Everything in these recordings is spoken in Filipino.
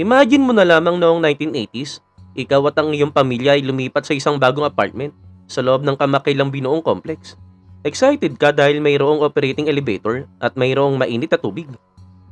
Imagine mo na lamang noong 1980s, ikaw at ang iyong pamilya ay lumipat sa isang bagong apartment sa loob ng kamakilang binuong complex. Excited ka dahil mayroong operating elevator at mayroong mainit na tubig.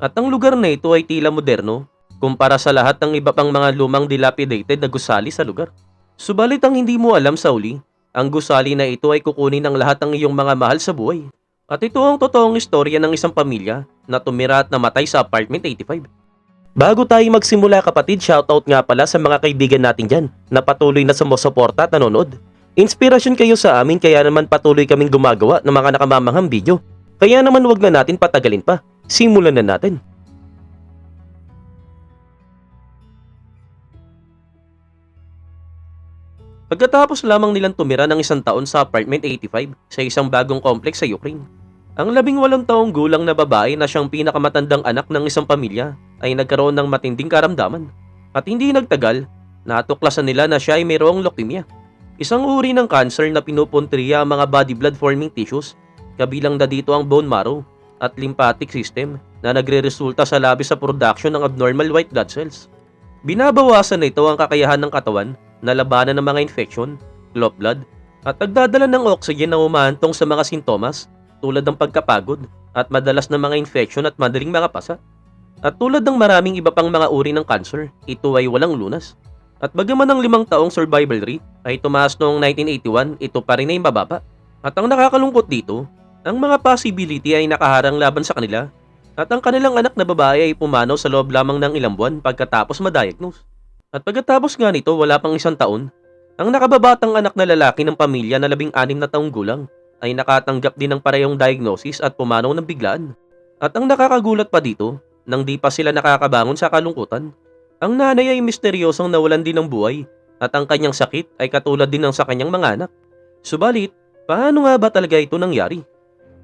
At ang lugar na ito ay tila moderno kumpara sa lahat ng iba pang mga lumang dilapidated na gusali sa lugar. Subalit ang hindi mo alam sa uli, ang gusali na ito ay kukunin ng lahat ng iyong mga mahal sa buhay. At ito ang totoong istorya ng isang pamilya na tumira at namatay sa apartment 85. Bago tayo magsimula kapatid, shoutout nga pala sa mga kaibigan natin dyan na patuloy na sumusuporta at nanonood. Inspirasyon kayo sa amin kaya naman patuloy kaming gumagawa ng mga nakamamanghang video. Kaya naman wag na natin patagalin pa. Simulan na natin. Pagkatapos lamang nilang tumira ng isang taon sa apartment 85 sa isang bagong complex sa Ukraine. Ang labing walong taong gulang na babae na siyang pinakamatandang anak ng isang pamilya ay nagkaroon ng matinding karamdaman. At hindi nagtagal, natuklasan nila na siya ay mayroong leukemia. Isang uri ng cancer na pinupuntriya ang mga body blood forming tissues, kabilang na dito ang bone marrow at lymphatic system na nagre-resulta sa labis sa production ng abnormal white blood cells. Binabawasan nito ang kakayahan ng katawan na labanan ng mga infection, clot blood, at nagdadala ng oxygen na umahantong sa mga sintomas tulad ng pagkapagod at madalas na mga infection at madaling mga pasa. At tulad ng maraming iba pang mga uri ng cancer, ito ay walang lunas. At bagaman ang limang taong survival rate ay tumaas noong 1981, ito pa rin ay mababa. At ang nakakalungkot dito, ang mga possibility ay nakaharang laban sa kanila at ang kanilang anak na babae ay pumanaw sa loob lamang ng ilang buwan pagkatapos ma-diagnose. At pagkatapos nga nito wala pang isang taon, ang nakababatang anak na lalaki ng pamilya na labing anim na taong gulang ay nakatanggap din ng parehong diagnosis at pumanaw ng biglaan. At ang nakakagulat pa dito, nang di pa sila nakakabangon sa kalungkutan, ang nanay ay misteryosong nawalan din ng buhay at ang kanyang sakit ay katulad din ng sa kanyang mga anak. Subalit, paano nga ba talaga ito nangyari?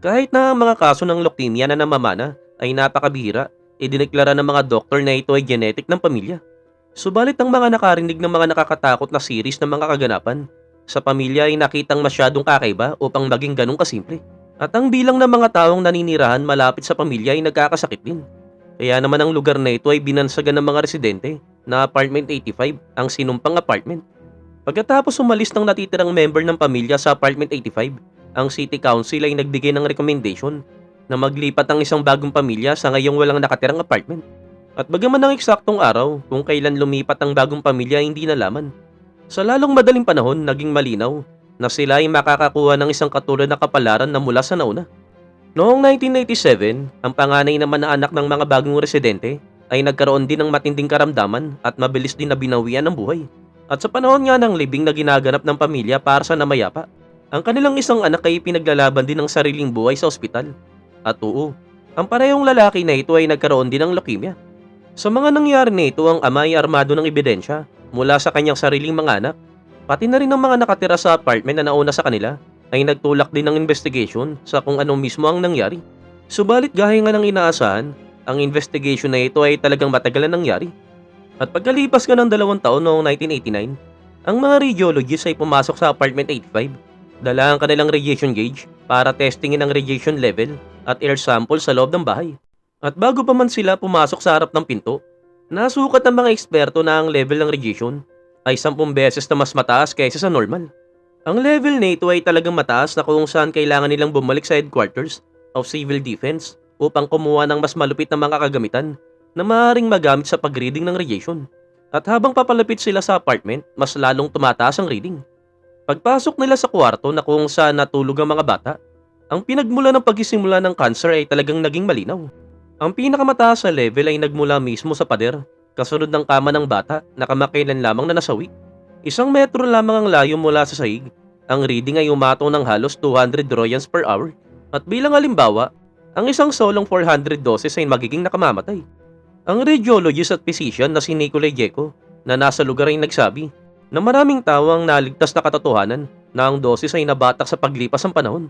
Kahit na ang mga kaso ng leukemia na namamana ay napakabihira, idineklara ng mga doktor na ito ay genetic ng pamilya. Subalit ang mga nakarinig ng mga nakakatakot na series ng mga kaganapan sa pamilya ay nakitang masyadong kakaiba upang maging ganong kasimple. At ang bilang ng mga taong naninirahan malapit sa pamilya ay nagkakasakit din. Kaya naman ang lugar na ito ay binansagan ng mga residente na apartment 85 ang sinumpang apartment. Pagkatapos umalis ng natitirang member ng pamilya sa apartment 85, ang city council ay nagbigay ng recommendation na maglipat ang isang bagong pamilya sa ngayong walang nakatirang apartment. At bagaman ang eksaktong araw kung kailan lumipat ang bagong pamilya hindi nalaman. Sa lalong madaling panahon, naging malinaw na sila ay makakakuha ng isang katulad na kapalaran na mula sa nauna. Noong 1987, ang panganay naman na anak ng mga bagong residente ay nagkaroon din ng matinding karamdaman at mabilis din na binawian ng buhay. At sa panahon nga ng libing na ginaganap ng pamilya para sa namayapa, ang kanilang isang anak ay pinaglalaban din ng sariling buhay sa ospital. At oo, ang parehong lalaki na ito ay nagkaroon din ng leukemia. Sa mga nangyari na ito, ang ama ay armado ng ebidensya mula sa kanyang sariling mga anak, pati na rin ang mga nakatira sa apartment na nauna sa kanila ay nagtulak din ng investigation sa kung ano mismo ang nangyari. Subalit gaya nga ng inaasahan, ang investigation na ito ay talagang matagal na nangyari. At pagkalipas nga ng dalawang taon noong 1989, ang mga radiologists ay pumasok sa apartment 85, dala ang kanilang radiation gauge para testingin ang radiation level at air sample sa loob ng bahay. At bago pa man sila pumasok sa harap ng pinto, nasukat ng mga eksperto na ang level ng radiation ay 10 beses na mas mataas kaysa sa normal. Ang level na ay talagang mataas na kung saan kailangan nilang bumalik sa headquarters of civil defense upang kumuha ng mas malupit na mga kagamitan na maaaring magamit sa pag-reading ng radiation. At habang papalapit sila sa apartment, mas lalong tumataas ang reading. Pagpasok nila sa kwarto na kung saan natulog ang mga bata, ang pinagmula ng pagsisimula ng cancer ay talagang naging malinaw. Ang pinakamataas na level ay nagmula mismo sa pader, kasunod ng kama ng bata na kamakailan lamang na nasawi. Isang metro lamang ang layo mula sa sahig. Ang reading ay umatong ng halos 200 royals per hour. At bilang halimbawa, ang isang solong 400 doses ay magiging nakamamatay. Ang radiologist at physician na si Nikolay Jeko na nasa lugar ay nagsabi na maraming tao ang naligtas na katotohanan na ang dosis ay nabatak sa paglipas ng panahon.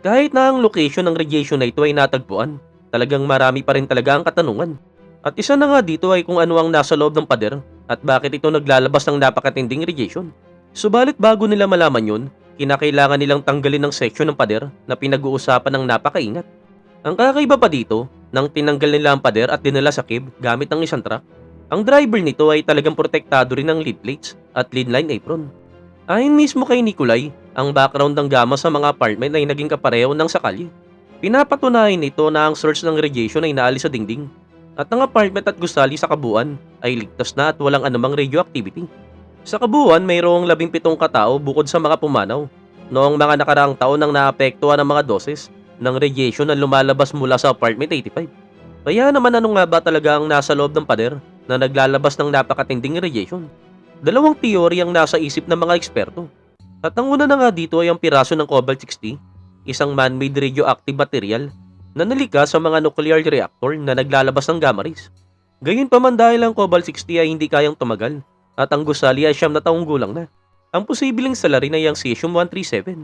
Kahit na ang location ng radiation na ito ay natagpuan, talagang marami pa rin talaga ang katanungan. At isa na nga dito ay kung ano ang nasa loob ng pader at bakit ito naglalabas ng napakatinding radiation. Subalit bago nila malaman yun, kinakailangan nilang tanggalin ng section ng pader na pinag-uusapan ng napakaingat. Ang kakaiba pa dito, nang tinanggal nila ang pader at dinala sa cave gamit ng isang truck, Ang driver nito ay talagang protektado rin ng lead plates at lead line apron. Ayon mismo kay Nikolay, ang background ng gama sa mga apartment ay naging kapareho ng sa kalye. Pinapatunayan nito na ang source ng radiation ay naalis sa dingding at ang apartment at gusali sa kabuuan ay ligtas na at walang anumang radioactivity. Sa kabuuan, mayroong 17 katao bukod sa mga pumanaw. Noong mga nakaraang taon nang naapektuhan ng mga doses ng radiation na lumalabas mula sa apartment 85. Kaya naman ano nga ba talaga ang nasa loob ng pader na naglalabas ng napakatinding radiation? Dalawang teorya ang nasa isip ng mga eksperto. At ang una na nga dito ay ang piraso ng cobalt-60, isang man-made radioactive material na nalika sa mga nuclear reactor na naglalabas ng gamma rays. Gayunpaman dahil ang cobalt-60 ay hindi kayang tumagal at ang gusali ay siyam na taong gulang na. Ang posibleng salarin ay ang cesium-137,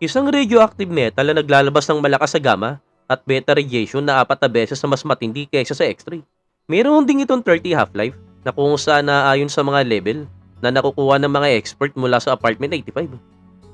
isang radioactive metal na naglalabas ng malakas sa gamma at beta radiation na apat na beses na mas matindi kaysa sa X-ray. Mayroon din itong 30 half-life na kung saan naayon sa mga level na nakukuha ng mga expert mula sa apartment 85.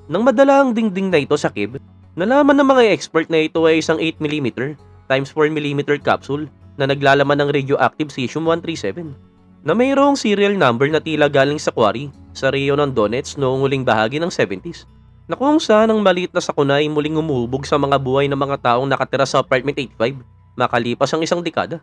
Nang madala ang dingding na ito sa cave, nalaman ng mga expert na ito ay isang 8mm times 4mm capsule na naglalaman ng radioactive cesium-137 na mayroong serial number na tila galing sa quarry sa Rio ng Donetsk noong huling bahagi ng 70s na kung saan ang maliit na sakuna ay muling umubog sa mga buhay ng mga taong nakatira sa apartment 85 makalipas ang isang dekada.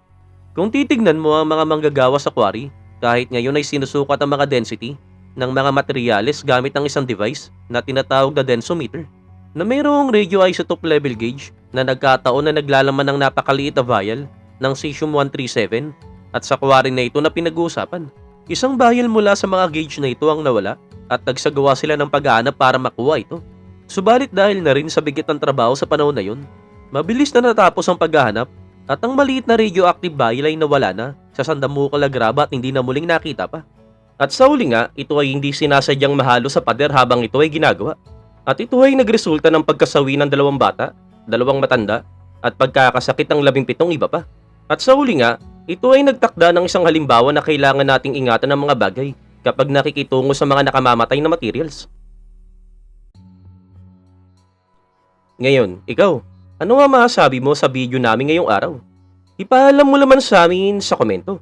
Kung titignan mo ang mga manggagawa sa quarry, kahit ngayon ay sinusukat ang mga density ng mga materyales gamit ang isang device na tinatawag na densometer na mayroong radioisotope level gauge na nagkataon na naglalaman ng napakaliit na vial ng cesium-137 at sa quarry na ito na pinag-uusapan. Isang vial mula sa mga gauge na ito ang nawala at nagsagawa sila ng paghahanap para makuha ito. Subalit dahil na rin sa bigat ng trabaho sa panahon na yun, mabilis na natapos ang paghahanap at ang maliit na radioactive vial ay nawala na sa Sandamukal Agraba at hindi na muling nakita pa. At sa uli nga, ito ay hindi sinasadyang mahalo sa pader habang ito ay ginagawa. At ito ay nagresulta ng pagkasawi ng dalawang bata, dalawang matanda, at pagkakasakit ng labing pitong iba pa. At sa uli nga, ito ay nagtakda ng isang halimbawa na kailangan nating ingatan ng mga bagay kapag nakikitungo sa mga nakamamatay na materials. Ngayon, ikaw, ano nga masasabi mo sa video namin ngayong araw? Ipaalam mo naman sa amin sa komento.